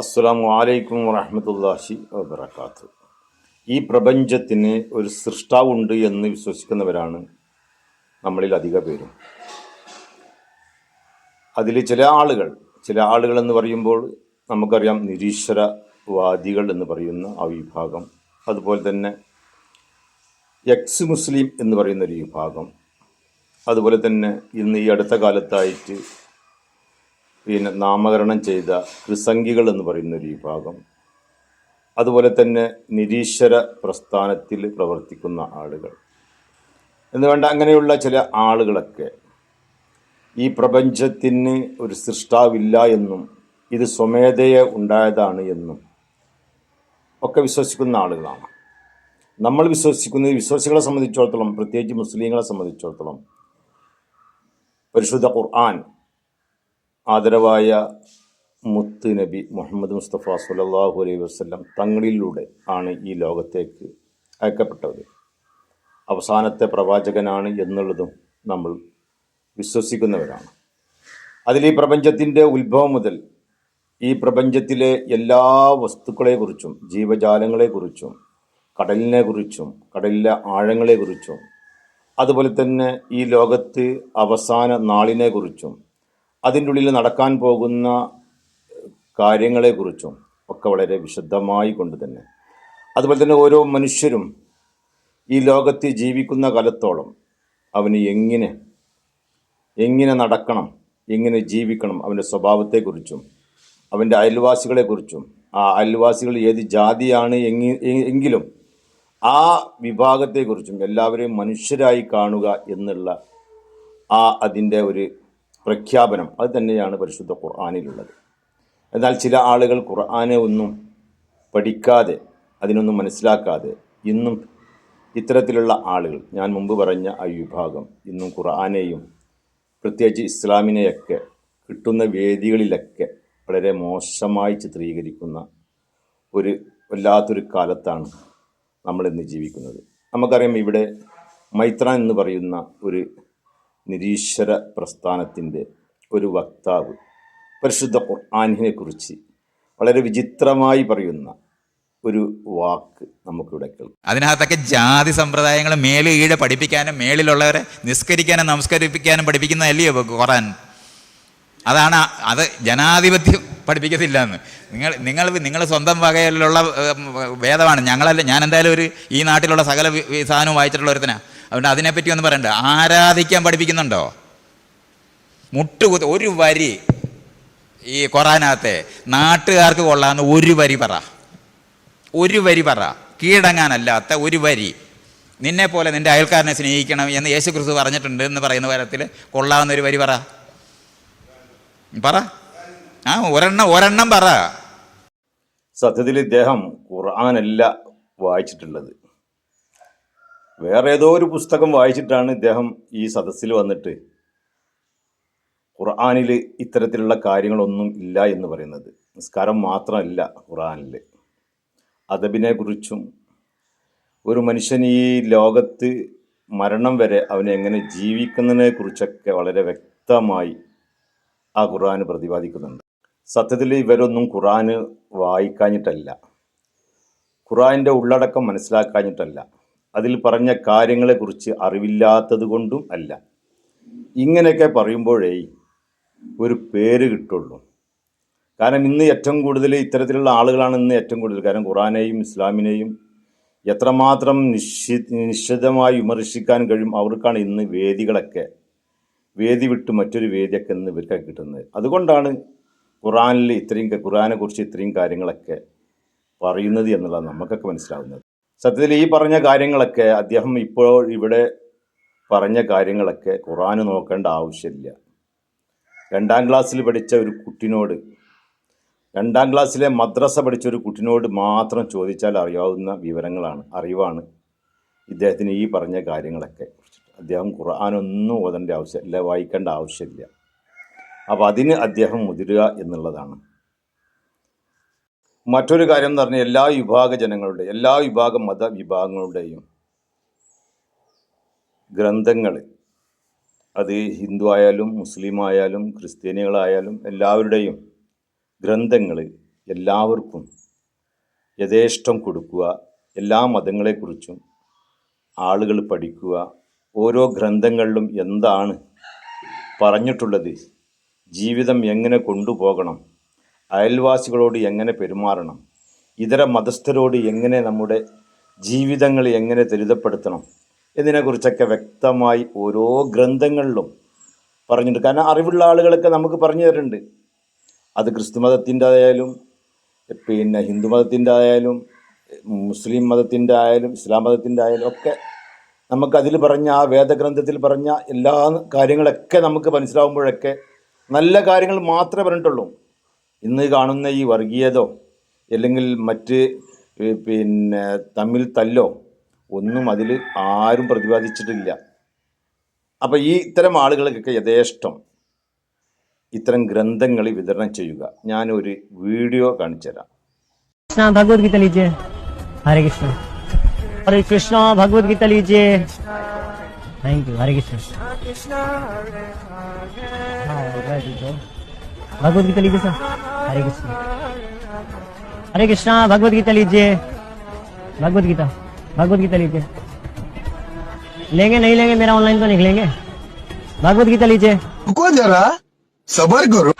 അസ്സലാമു അലൈക്കും വറഹമത്തല്ലാഹി വബർക്കാത്തു ഈ പ്രപഞ്ചത്തിന് ഒരു സൃഷ്ടാവുണ്ട് എന്ന് വിശ്വസിക്കുന്നവരാണ് നമ്മളിൽ അധിക പേരും. അതിൽ ചില ആളുകൾ ചില ആളുകൾ എന്ന് പറയുമ്പോൾ നമുക്കറിയാം നിരീശ്വരവാദികൾ എന്ന് പറയുന്ന ആ വിഭാഗം. അതുപോലെ തന്നെ എക്സ് മുസ്ലിം എന്ന് പറയുന്ന ഒരു വിഭാഗം. അതുപോലെ തന്നെ ഇന്ന് ഈ അടുത്ത കാലത്തായിട്ട് പിന്നെ നാമകരണം ചെയ്ത ത്രിസംഖികൾ എന്ന് പറയുന്ന ഒരു വിഭാഗം. അതുപോലെ തന്നെ നിരീശ്വര പ്രസ്ഥാനത്തിൽ പ്രവർത്തിക്കുന്ന ആളുകൾ. എന്ന് വേണ്ട അങ്ങനെയുള്ള ചില ആളുകളൊക്കെ ഈ പ്രപഞ്ചത്തിന് ഒരു സൃഷ്ടാവില്ല എന്നും ഇത് സ്വമേധയെ ഉണ്ടായതാണ് എന്നും ഒക്കെ വിശ്വസിക്കുന്ന ആളുകളാണ്. നമ്മൾ വിശ്വസിക്കുന്നത് വിശ്വാസികളെ സംബന്ധിച്ചിടത്തോളം പ്രത്യേകിച്ച് മുസ്ലിങ്ങളെ സംബന്ധിച്ചിടത്തോളം പരിശുദ്ധ ഖുർആൻ ആദരവായ മുത്ത് നബി മുഹമ്മദ് മുസ്തഫ സുലല്ലാഹു അലൈഹി വസ്ലം തങ്ങളിലൂടെ ആണ് ഈ ലോകത്തേക്ക് അയക്കപ്പെട്ടത്. അവസാനത്തെ പ്രവാചകനാണ് എന്നുള്ളതും നമ്മൾ വിശ്വസിക്കുന്നവരാണ്. അതിൽ ഈ പ്രപഞ്ചത്തിന്റെ ഉത്ഭവം മുതൽ ഈ പ്രപഞ്ചത്തിലെ എല്ലാ വസ്തുക്കളെക്കുറിച്ചും ജീവജാലങ്ങളെക്കുറിച്ചും കടലിനെക്കുറിച്ചും കടലിലെ ആഴങ്ങളെക്കുറിച്ചും അതുപോലെ തന്നെ ഈ ലോകത്ത് അവസാന നാളിനെക്കുറിച്ചും അതിന്റെ ഉള്ളിൽ നടക്കാൻ പോകുന്ന കാര്യങ്ങളെക്കുറിച്ചും ഒക്കെ വളരെ വിശദമായി കൊണ്ട് തന്നെ. അതുപോലെ തന്നെ ഓരോ മനുഷ്യരും ഈ ലോകത്ത് ജീവിക്കുന്ന കാലത്തോളം അവന് എങ്ങനെ എങ്ങനെ നടക്കണം എങ്ങനെ ജീവിക്കണം അവന്റെ സ്വഭാവത്തെക്കുറിച്ചും അവന്റെ അയൽവാസികളെക്കുറിച്ചും ആ അയൽവാസികൾ ഏത് ജാതിയാണ് എങ്കിലും ആ വിഭാഗത്തെക്കുറിച്ചും എല്ലാവരെയും മനുഷ്യരായി കാണുക എന്നുള്ള ആ അതിന്റെ ഒരു പ്രഖ്യാപനം. അത് തന്നെയാണ് പരിശുദ്ധ ഖുർആാനിലുള്ളത്. എന്നാൽ ചില ആളുകൾ ഖുർആാനെ ഒന്നും പഠിക്കാതെ അതിനൊന്നും മനസ്സിലാക്കാതെ ഇന്നും ഇത്തരത്തിലുള്ള ആളുകൾ ഞാൻ മുമ്പ് പറഞ്ഞ ആ വിഭാഗം ഇന്നും ഖുർആാനെയും പ്രത്യേകിച്ച് ഇസ്ലാമിനെയൊക്കെ കിട്ടുന്ന വേദികളിലൊക്കെ വളരെ മോശമായി ചിത്രീകരിക്കുന്ന ഒരു വല്ലാത്തൊരു കാലത്താണ് നമ്മളിന്ന് ജീവിക്കുന്നത്. നമുക്കറിയാം ഇവിടെ മൈത്ര എന്ന് പറയുന്ന ഒരു നിരീശ്വര പ്രസ്ഥാനത്തിന്റെ ഒരു വക്താവ്. പരിശുദ്ധ ഖുർആാനിനെ കുറിച്ച് വളരെ വിചിത്രമായി പറയുന്ന ഒരു വാക്ക് നമുക്കിവിടെ കേൾക്കാം. അതിനകത്തൊക്കെ ജാതി സമ്പ്രദായങ്ങൾ മേലെ ഈടെ പഠിപ്പിക്കാനും മേളിലുള്ളവരെ നിസ്കരിക്കാനും നമസ്കരിപ്പിക്കാനും പഠിപ്പിക്കുന്നതല്ലയോ ഖുറാൻ അതാണ് അത് ജനാധിപത്യം പഠിപ്പിക്കത്തില്ല എന്ന് നിങ്ങൾ നിങ്ങൾ നിങ്ങൾ സ്വന്തം വകയിലുള്ള വേദമാണ്. ഞങ്ങളല്ല ഞാൻ എന്തായാലും ഒരു ഈ നാട്ടിലുള്ള സകല സാധനവും വായിച്ചിട്ടുള്ള ഒരുത്തനാ. അതുകൊണ്ട് അതിനെപ്പറ്റി ഒന്നും പറയണ്ട. ആരാധിക്കാൻ പഠിപ്പിക്കുന്നുണ്ടോ? മുട്ടുകുത്ത് ഒരു വരി ഈ ഖുറാനകത്തെ നാട്ടുകാർക്ക് കൊള്ളാവുന്ന ഒരു വരി പറ. ഒരു വരി പറ. കീഴടങ്ങാനല്ലാത്ത ഒരു വരി. നിന്നെ പോലെ നിന്റെ അയൽക്കാരനെ സ്നേഹിക്കണം എന്ന് യേശു ക്രിസ്തു പറഞ്ഞിട്ടുണ്ട് എന്ന് പറയുന്ന തരത്തിൽ കൊള്ളാവുന്ന ഒരു വരി പറ. പറ. ആ ഒരെണ്ണം ഒരെണ്ണം പറ. സത്യത്തിൽ ഇദ്ദേഹം ഖുർആാനല്ല വായിച്ചിട്ടുള്ളത്. വേറെ ഏതോ ഒരു പുസ്തകം വായിച്ചിട്ടാണ് ഇദ്ദേഹം ഈ സദസ്സിൽ വന്നിട്ട് ഖുർആാനിൽ ഇത്തരത്തിലുള്ള കാര്യങ്ങളൊന്നും ഇല്ല എന്ന് പറയുന്നത്. നിസ്കാരം മാത്രമല്ല ഖുർആാനിൽ അദബിനെ കുറിച്ചും ഒരു മനുഷ്യൻ ഈ ലോകത്ത് മരണം വരെ അവനെ എങ്ങനെ ജീവിക്കുന്നതിനെ കുറിച്ചൊക്കെ വളരെ വ്യക്തമായി ആ ഖുർആൻ പ്രതിപാദിക്കുന്നുണ്ട്. സത്യത്തിൽ ഇവരൊന്നും ഖുർആൻ വായിക്കാഞ്ഞിട്ടല്ല. ഖുർആന്റെ ഉള്ളടക്കം മനസ്സിലാക്കാഞ്ഞിട്ടല്ല. അതിൽ പറഞ്ഞ കാര്യങ്ങളെക്കുറിച്ച് അറിവില്ലാത്തത് കൊണ്ടും അല്ല. ഇങ്ങനെയൊക്കെ പറയുമ്പോഴേ ഒരു പേര് കിട്ടുള്ളൂ. കാരണം ഇന്ന് ഏറ്റവും കൂടുതൽ ഇത്തരത്തിലുള്ള ആളുകളാണ് ഇന്ന് ഏറ്റവും കൂടുതൽ. കാരണം ഖുറാനെയും ഇസ്ലാമിനെയും എത്രമാത്രം നിശ്ചി നിശ്ചിതമായി വിമർശിക്കാൻ കഴിയും അവർക്കാണ് ഇന്ന് വേദികളൊക്കെ വേദി വിട്ട് മറ്റൊരു വേദിയൊക്കെ ഇന്ന് ഇവർക്കൊക്കെ കിട്ടുന്നത്. അതുകൊണ്ടാണ് ഖുറാനിൽ ഇത്രയും ഖുറാനെക്കുറിച്ച് ഇത്രയും കാര്യങ്ങളൊക്കെ പറയുന്നത് എന്നുള്ളത് നമുക്കൊക്കെ മനസ്സിലാവുന്നത്. സത്യത്തിൽ ഈ പറഞ്ഞ കാര്യങ്ങളൊക്കെ അദ്ദേഹം ഇപ്പോൾ ഇവിടെ പറഞ്ഞ കാര്യങ്ങളൊക്കെ ഖുറാന് നോക്കേണ്ട ആവശ്യമില്ല. രണ്ടാം ക്ലാസ്സിൽ പഠിച്ച ഒരു കുട്ടിനോട് രണ്ടാം ക്ലാസ്സിലെ മദ്രസ പഠിച്ച ഒരു കുട്ടിനോട് മാത്രം ചോദിച്ചാൽ അറിയാവുന്ന വിവരങ്ങളാണ് അറിവാണ് ഇദ്ദേഹത്തിന് ഈ പറഞ്ഞ കാര്യങ്ങളൊക്കെ. അദ്ദേഹം ഖുർആാനൊന്നും ഓതേണ്ട ആവശ്യമില്ല വായിക്കേണ്ട ആവശ്യമില്ല. അപ്പോൾ അതിന് അദ്ദേഹം മുതിരുക എന്നുള്ളതാണ്. മറ്റൊരു കാര്യം എന്ന് പറഞ്ഞാൽ എല്ലാ വിഭാഗ ജനങ്ങളുടെ എല്ലാ വിഭാഗ മതവിഭാഗങ്ങളുടെയും ഗ്രന്ഥങ്ങൾ അത് ഹിന്ദു ആയാലും മുസ്ലിം ആയാലും ക്രിസ്ത്യാനികളായാലും എല്ലാവരുടെയും ഗ്രന്ഥങ്ങൾ എല്ലാവർക്കും യഥേഷ്ടം കൊടുക്കുക എല്ലാ മതങ്ങളെക്കുറിച്ചും ആളുകൾ പഠിക്കുക ഓരോ ഗ്രന്ഥങ്ങളിലും എന്താണ് പറഞ്ഞിട്ടുള്ളത് ജീവിതം എങ്ങനെ കൊണ്ടുപോകണം അയൽവാസികളോട് എങ്ങനെ പെരുമാറണം? ഇതര മതസ്ഥരോട് എങ്ങനെ നമ്മുടെ ജീവിതങ്ങൾ എങ്ങനെ ത്വരിതപ്പെടുത്തണം? എന്നതിനെക്കുറിച്ചൊക്കെ വ്യക്തമായി ഓരോ ഗ്രന്ഥങ്ങളിലും പറഞ്ഞിട്ടുണ്ട്. കാരണം അറിവുള്ള ആളുകളൊക്കെ നമുക്ക് പറഞ്ഞു തരുന്നുണ്ട് അത് ക്രിസ്തു മതത്തിന്റെ ആയാലും പിന്നെ ഹിന്ദു മതത്തിന്റെ ആയാലും മുസ്ലിം മതത്തിന്റെ ആയാലും ഇസ്ലാം മതത്തിന്റെ ആയാലും ഒക്കെ നമുക്കതിൽ പറഞ്ഞ ആ വേദഗ്രന്ഥത്തിൽ പറഞ്ഞ എല്ലാ കാര്യങ്ങളൊക്കെ നമുക്ക് മനസ്സിലാവുമ്പോഴൊക്കെ നല്ല കാര്യങ്ങൾ മാത്രമേ പറഞ്ഞിട്ടുള്ളൂ. ഇന്ന് കാണുന്ന ഈ വർഗീയതോ അല്ലെങ്കിൽ മറ്റ് പിന്നെ തമ്മിൽ തല്ലോ ഒന്നും അതിൽ ആരും പ്രതിപാദിച്ചിട്ടില്ല. അപ്പോൾ ഈ ഇത്തരം ആളുകൾക്കൊക്കെ യഥേഷ്ടം ഇത്തരം ഗ്രന്ഥങ്ങൾ വിതരണം ചെയ്യുക. ഞാനൊരു വീഡിയോ കാണിച്ചു തരാം. Hare Krishna. Hare Krishna Bhagavad Gita thank you Hare Krishna. Krishna Bhagavad Gita लीजिए सर। हरे कृष्णा। हरे कृष्णा भगवत गीता लीजिए। भगवत गीता भगवत गीता लीजिए। लेंगे नहीं लेंगे मेरा ऑनलाइन तो निकलेंगे। भगवत गीता लीजिए जरा सबर करो।